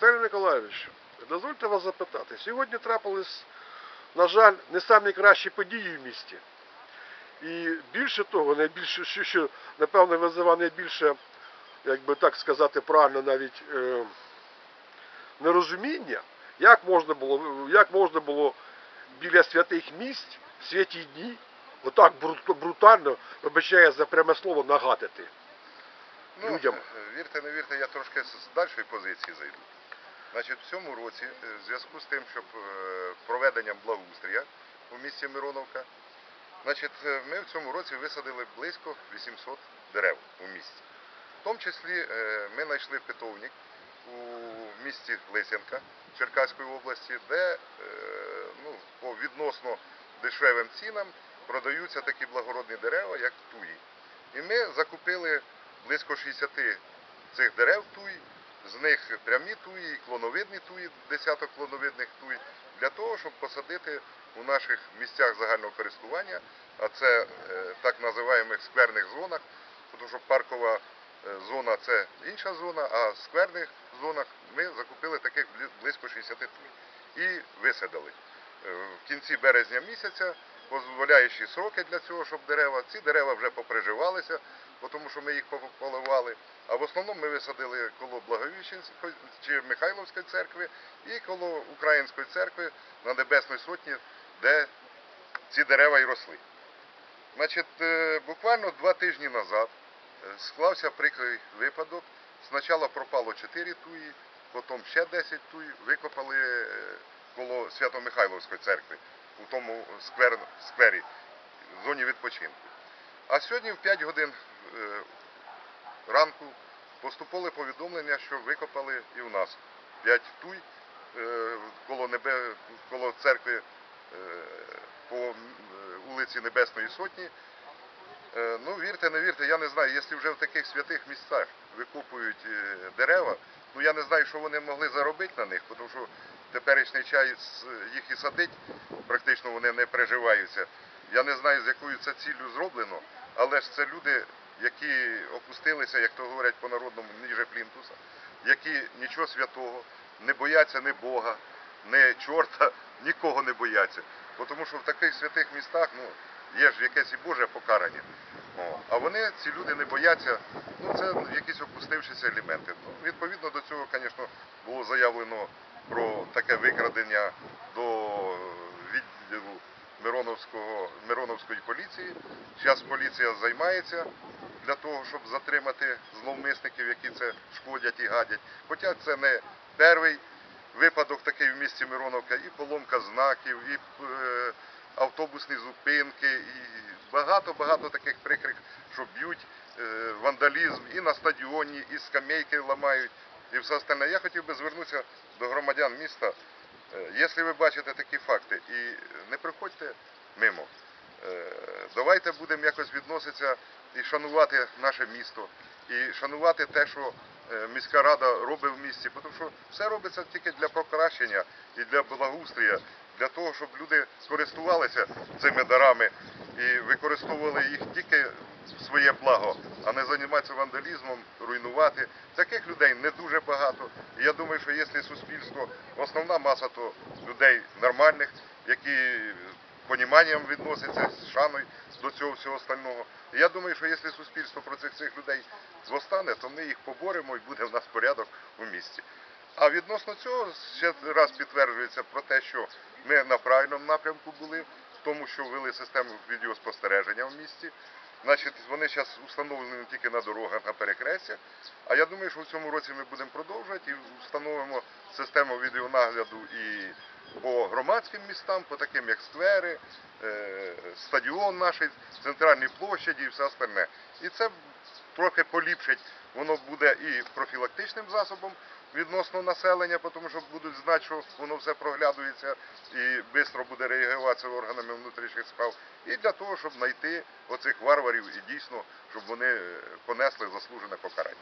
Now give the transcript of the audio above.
Віталій Миколаївич, дозвольте вас запитати. Сьогодні трапились, на жаль, не самі кращі події в місті. І більше того, найбільше, що, що напевно визиває найбільше, як би так сказати правильно, навіть е, нерозуміння, як можна було, як можна було біля святих місць в святі дні отак брутально, вибачає за пряме слово, нагадити. Ну, людям. е, Вірте, не вірте, я трошки з дальшої позиції зайду. Значить, в цьому році, е, в зв'язку з тим, щоб е, проведенням благоустрія у місті Мироновка, значить, е, ми в цьому році висадили близько 800 дерев у місті. В тому числі ми знайшли питовник у місті Лисянка Черкаської області, де ну, по відносно дешевим цінам продаються такі благородні дерева, як туї. І ми закупили близько 60 цих дерев туї, з них прямі туї і клоновидні туї, десяток клоновидних туї, для того, щоб посадити у наших місцях загального користування, а це е, так називаємих скверних зонах, тому що паркова е, зона це інша зона, а в скверних зонах ми закупили таких близько 60 туй і висадили. Е, В кінці березня місяця, дозволяючи сроки для цього, щоб дерева, ці дерева вже поприживалися, тому що ми їх по- поливали. А в основному ми висадили коло Благовіщенської чи Михайловської церкви і коло Української церкви на Небесної Сотні, де ці дерева і росли. Значить, е, буквально два тижні назад е, склався прикрий випадок. Спочатку пропало 4 туї, потім ще 10 туй, викопали е, коло Свято-Михайловської церкви у тому сквер, сквері, в зоні відпочинку. А сьогодні в 5 годин е, ранку поступили повідомлення, що викопали і у нас 5 туй е, коло, небе, коло церкви е, по вулиці Небесної Сотні. Ну, вірте, не вірте, я не знаю, якщо вже в таких святих місцях викопують дерева, ну я не знаю, що вони могли заробити на них, тому що теперішній час їх і садить, практично вони не приживаються. Я не знаю, з якою це ціллю зроблено, але ж це люди, які опустилися, як то говорять по-народному, ніже плінтуса, які нічого святого, не бояться ні Бога, ні чорта, нікого не бояться. Тому що в таких святих містах ну, є ж якесь і Боже покарання. О, а вони, ці люди, не бояться, ну це якісь опустившіся елементи. Ну, відповідно до цього, звісно, було заявлено про таке викрадення до відділу Мироновського, Мироновської поліції. Зараз поліція займається для того, щоб затримати зловмисників, які це шкодять і гадять. Хоча це не перший випадок такий в місті Мироновка, і поломка знаків, і е, автобусні зупинки, і багато-багато таких прикрих, що б'ють, е, вандалізм і на стадіоні, і скамейки ламають, і все остальне. Я хотів би звернутися до громадян міста. Е, Якщо ви бачите такі факти і не приходьте мимо, е, давайте будемо якось відноситися і шанувати наше місто, і шанувати те, що міська рада робить в місті, тому що все робиться тільки для покращення і для благоустрія, для того, щоб люди користувалися цими дарами і використовували їх тільки в своє благо, а не займатися вандалізмом, руйнувати. Таких людей не дуже багато. Я думаю, що якщо суспільство, основна маса то людей нормальних, які поніманням відносяться з шаною до цього всього остального. І я думаю, що якщо суспільство про цих цих людей зостане, то ми їх поборемо і буде в нас порядок у місті. А відносно цього ще раз підтверджується про те, що ми на правильному напрямку були, тому, що ввели систему відеоспостереження в місті. Значить, вони зараз встановлені тільки на дорогах, на перехрестях. А я думаю, що в цьому році ми будемо продовжувати і встановимо систему відеонагляду і по громадським містам, по таким як сквери, е, стадіон наш, центральні площаді і все остальне. І це трохи поліпшить, воно буде і профілактичним засобом відносно населення, тому що будуть знати, що воно все проглядується і швидко буде реагуватися органами внутрішніх справ. І для того, щоб знайти оцих варварів і дійсно, щоб вони е, понесли заслужене покарання.